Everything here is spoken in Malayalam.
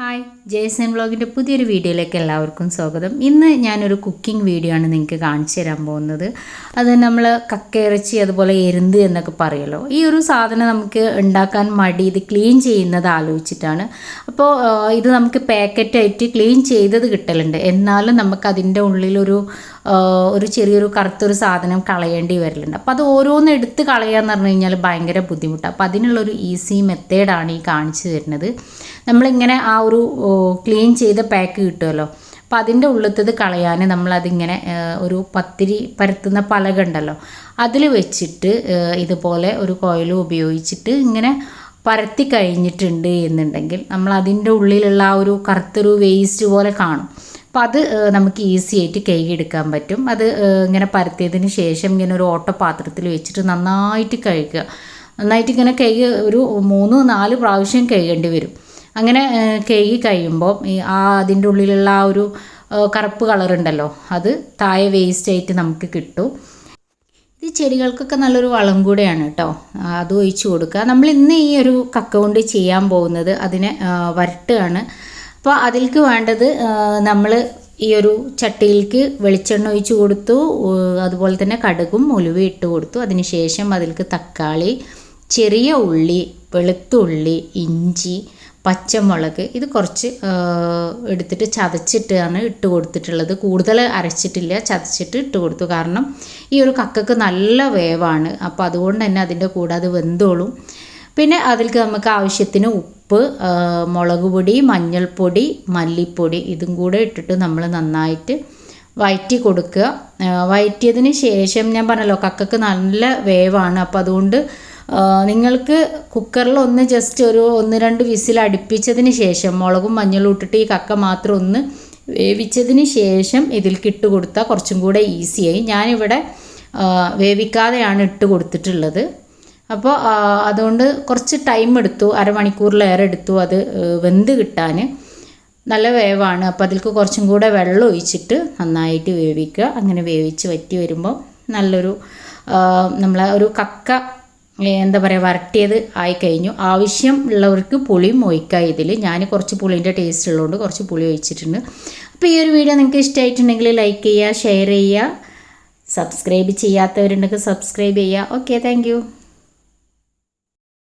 ഹായ് ജേസൻ വ്ളോഗിന്റെ പുതിയൊരു വീഡിയോയിലേക്ക് എല്ലാവർക്കും സ്വാഗതം. ഇന്ന് ഞാനൊരു കുക്കിംഗ് വീഡിയോ ആണ് നിങ്ങൾക്ക് കാണിച്ചു തരാൻ പോകുന്നത്. അത് നമ്മൾ കക്കയിറച്ചി അതുപോലെ എരുന്ത് എന്നൊക്കെ പറയുമല്ലോ ഈ ഒരു സാധനം നമുക്ക് ഉണ്ടാക്കാൻ മടി ഇത് ക്ലീൻ ചെയ്യുന്നത് ആലോചിച്ചിട്ടാണ്. അപ്പോൾ ഇത് നമുക്ക് പാക്കറ്റായിട്ട് ക്ലീൻ ചെയ്തത് കിട്ടലുണ്ട്. എന്നാലും നമുക്ക് അതിന്റെ ഉള്ളിലൊരു ഒരു ചെറിയൊരു കറുത്തൊരു സാധനം കളയേണ്ടി വരലുണ്ട്. അപ്പോൾ അത് ഓരോന്ന് എടുത്ത് കളയുക എന്ന് പറഞ്ഞു കഴിഞ്ഞാൽ ഭയങ്കര ബുദ്ധിമുട്ടാണ് അപ്പോൾ അതിനുള്ളൊരു ഈസി മെത്തേഡാണ് ഈ കാണിച്ചു തരുന്നത്. നമ്മളിങ്ങനെ ആ ഒരു ക്ലീൻ ചെയ്ത പാക്ക് കിട്ടുമല്ലോ അപ്പോൾ അതിന്റെ ഉള്ളത്തത് കളയാൻ നമ്മളതിങ്ങനെ ഒരു പത്തിരി പരത്തുന്ന പലക ഉണ്ടല്ലോ. അതിൽ വെച്ചിട്ട് ഇതുപോലെ ഒരു കോയിൽ ഉപയോഗിച്ചിട്ട് ഇങ്ങനെ പരത്തി കഴിഞ്ഞിട്ടുണ്ട് എന്നുണ്ടെങ്കിൽ നമ്മൾ അതിന്റെ ഉള്ളിലുള്ള ആ ഒരു കറുത്തൊരു വേസ്റ്റ് പോലെ കാണും. അപ്പോൾ അത് നമുക്ക് ഈസി ആയിട്ട് കഴുകിയെടുക്കാൻ പറ്റും. അത് ഇങ്ങനെ പരത്തിയതിന് ശേഷം ഇങ്ങനെ ഒരു ഓട്ടപാത്രത്തിൽ വെച്ചിട്ട് നന്നായിട്ട് കഴുകുക. നന്നായിട്ട് ഇങ്ങനെ കഴുകി ഒരു മൂന്ന് നാല് പ്രാവശ്യം കഴുകേണ്ടി വരും. അങ്ങനെ കേകി കഴിയുമ്പോൾ ഈ ആ അതിന്റെ ഉള്ളിലുള്ള ആ ഒരു കറുപ്പ് കളർ ഉണ്ടല്ലോ അത് താഴെ വേസ്റ്റ് ആയിട്ട് നമുക്ക് കിട്ടും. ഇത് ചെടികൾക്കൊക്കെ നല്ലൊരു വളം കൂടെയാണ് കേട്ടോ. അത് ഒഴിച്ചു കൊടുക്കുക. നമ്മൾ ഇന്ന് ഈ ഒരു കക്ക കൊണ്ട് ചെയ്യാൻ പോകുന്നത് അതിനെ വരട്ടുകയാണ്. അപ്പോൾ അതിലേക്ക് വേണ്ടത് നമ്മൾ ഈ ഒരു ചട്ടിയിലേക്ക് വെളിച്ചെണ്ണ ഒഴിച്ചു കൊടുത്തു അതുപോലെ തന്നെ കടുകും ഉലുവ ഇട്ട് കൊടുത്തു. അതിനുശേഷം അതിലേക്ക് തക്കാളി ചെറിയ ഉള്ളി വെളുത്തുള്ളി ഇഞ്ചി പച്ചമുളക് ഇത് കുറച്ച് എടുത്തിട്ട് ചതച്ചിട്ടാണ് ഇട്ട് കൊടുത്തിട്ടുള്ളത്. കൂടുതൽ അരച്ചിട്ടില്ല ചതച്ചിട്ട് ഇട്ട് കൊടുത്തു. കാരണം ഈ ഒരു കക്കക്ക് നല്ല വേവാണ്. അപ്പോൾ അതുകൊണ്ട് തന്നെ അതിന്റെ കൂടെ അത് വെന്തോളും. പിന്നെ അതിലേക്ക് നമുക്ക് ആവശ്യത്തിന് ഉപ്പ് മുളക് പൊടി മഞ്ഞൾപ്പൊടി മല്ലിപ്പൊടി ഇതും കൂടെ ഇട്ടിട്ട് നമ്മൾ നന്നായിട്ട് വയറ്റി കൊടുക്കുക. വയറ്റിയതിന് ശേഷം ഞാൻ പറഞ്ഞല്ലോ കക്കക്ക് നല്ല വേവാണ്. അപ്പോൾ അതുകൊണ്ട് നിങ്ങൾക്ക് കുക്കറിൽ ഒന്ന് ജസ്റ്റ് ഒരു ഒന്ന് രണ്ട് വിസിൽ അടുപ്പിച്ചതിന് ശേഷം മുളകും മഞ്ഞളും ഇട്ടിട്ട് ഈ കക്ക മാത്രം ഒന്ന് വേവിച്ചതിന് ശേഷം ഇതിൽ ഇട്ട് കൊടുത്താൽ കുറച്ചും കൂടെ ഈസിയായി ഞാനിവിടെ വേവിക്കാതെയാണ് ഇട്ട് കൊടുത്തിട്ടുള്ളത്. അപ്പോൾ അതുകൊണ്ട് കുറച്ച് ടൈം എടുത്തു അരമണിക്കൂറിലേറെ എടുത്തു അത് വെന്ത് കിട്ടാൻ നല്ല വേവാണ്. അപ്പോൾ അതിലേക്ക് കുറച്ചും കൂടെ വെള്ളം ഒഴിച്ചിട്ട് നന്നായിട്ട് വേവിക്കുക. അങ്ങനെ വേവിച്ച് വറ്റി വരുമ്പോൾ നല്ലൊരു നമ്മളെ ഒരു കക്ക എന്താ പറയുക വരട്ടിയത് ആയി കഴിഞ്ഞു. ആവശ്യം ഉള്ളവർക്ക് പുളിയും ഒഴിക്കാം ഇതിൽ ഞാൻ കുറച്ച് പുളിന്റെ ടേസ്റ്റ് ഉള്ളതുകൊണ്ട് കുറച്ച് പുളി ഒഴിച്ചിട്ടുണ്ട്. അപ്പോൾ ഈ ഒരു വീഡിയോ നിങ്ങൾക്ക് ഇഷ്ടമായിട്ടുണ്ടെങ്കിൽ ലൈക്ക് ചെയ്യുക ഷെയർ ചെയ്യുക സബ്സ്ക്രൈബ് ചെയ്യാത്തവരുണ്ടെങ്കിൽ സബ്സ്ക്രൈബ് ചെയ്യുക. Okay thank